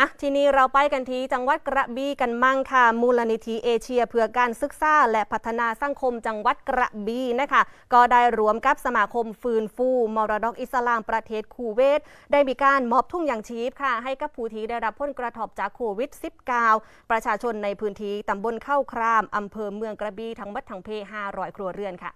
อะทีนี้เราไปกันที่จังหวัดกระบี่กันมั่งค่ะ มูลนิธิเอเชียเพื่อการศึกษาและพัฒนาสังคมจังหวัดกระบี่นะคะ ก็ได้รวมกับสมาคมฟื้นฟูมรดกอิสลามประเทศคูเวต ได้มีการมอบทุ่งยางชีพค่ะ ให้กับผู้ที่ได้รับผลกระทบจากโควิด -19 ประชาชนในพื้นที่ตำบลเข้าครามอำเภอเมืองกระบี่ทั้งหมดทั้งเพ500 ครัวเรือนค่ะ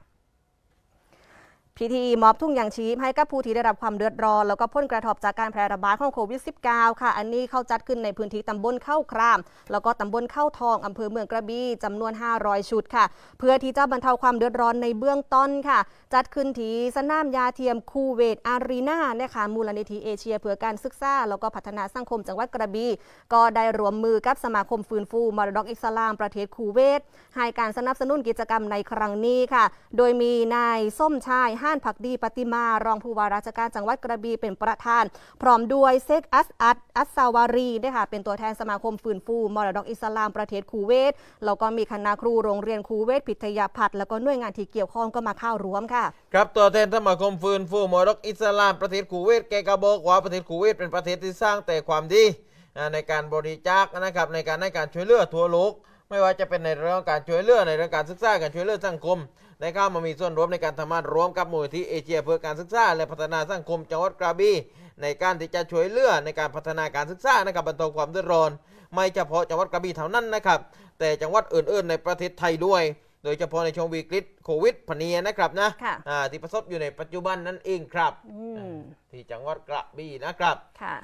พิธีมอบทุ่งยางชีพให้กับผู้ที่ได้รับความเดือดร้อน แล้วก็พ้นกระทบจากการแพร่ระบาดของโควิด -19 ค่ะ อันนี้เข้าจัดขึ้นในพื้นที่ตำบลเข้าคราม แล้วก็ตำบลเข้าทองอำเภอเมืองกระบี่จำนวน 500 ชุดค่ะ เพื่อที่จะบรรเทาความเดือดร้อนในเบื้องต้นค่ะ จัดขึ้นที่สนามยาเทียมคูเวตอารีนานะคะมูลนิธิเอเชียเพื่อการศึกษาแล้วก็พัฒนาสังคมจังหวัดกระบี่ก็ได้รวมมือกับสมาคมฟื้นฟูมรดกอิสลามประเทศคูเวตให้การสนับสนุนกิจกรรมในครั้งนี้ค่ะ โดยมีนายส้มชายห้านผักดีปฏิมารองผู้ว่าราชการจังหวัดกระบี่เป็นประธาน พร้อมด้วยเซกอัสอัดอัสซาวารีนะคะเป็นตัวแทนสมาคมฟื้นฟูมรดกอิสลามประเทศคูเวตแล้วก็มีคณะครูโรงเรียนคูเวตพิทยาพัฒน์แล้วก็หน่วยงานที่เกี่ยวข้องก็มาเข้าร่วมค่ะ ครับตัวแทนสมาคมฟื้นฟูมรดกอิสลามประเทศคูเวตแกก็บอกว่าประเทศคูเวตเป็นประเทศที่สร้างแต่ความดีในการบริจาคนะครับในการให้การช่วยเหลือทั่วโลกไม่ว่าจะเป็นในเรื่องการช่วยเหลือในเรื่องการศึกษาการช่วยเหลือสังคมได้เข้ามามีส่วนร่วมในการทำงานร่วมกับมูลที่เอเชียเพื่อการศึกษา และพัฒนาสังคมจังหวัดกระบี่ในการที่จะช่วยเหลือในการพัฒนาการศึกษานะครับบรรเทาความเดือดร้อน ไม่เฉพาะจังหวัดกระบี่เท่านั้นนะครับ แต่จังหวัดอื่น ๆ ในประเทศไทยด้วย โดยเฉพาะในช่วงวิกฤตโควิดพะเนียนะครับนะค่ะอ่าที่ประสบอยู่ในปัจจุบันนั่นเองครับอืมที่จังหวัดกระบี่นะครับค่ะ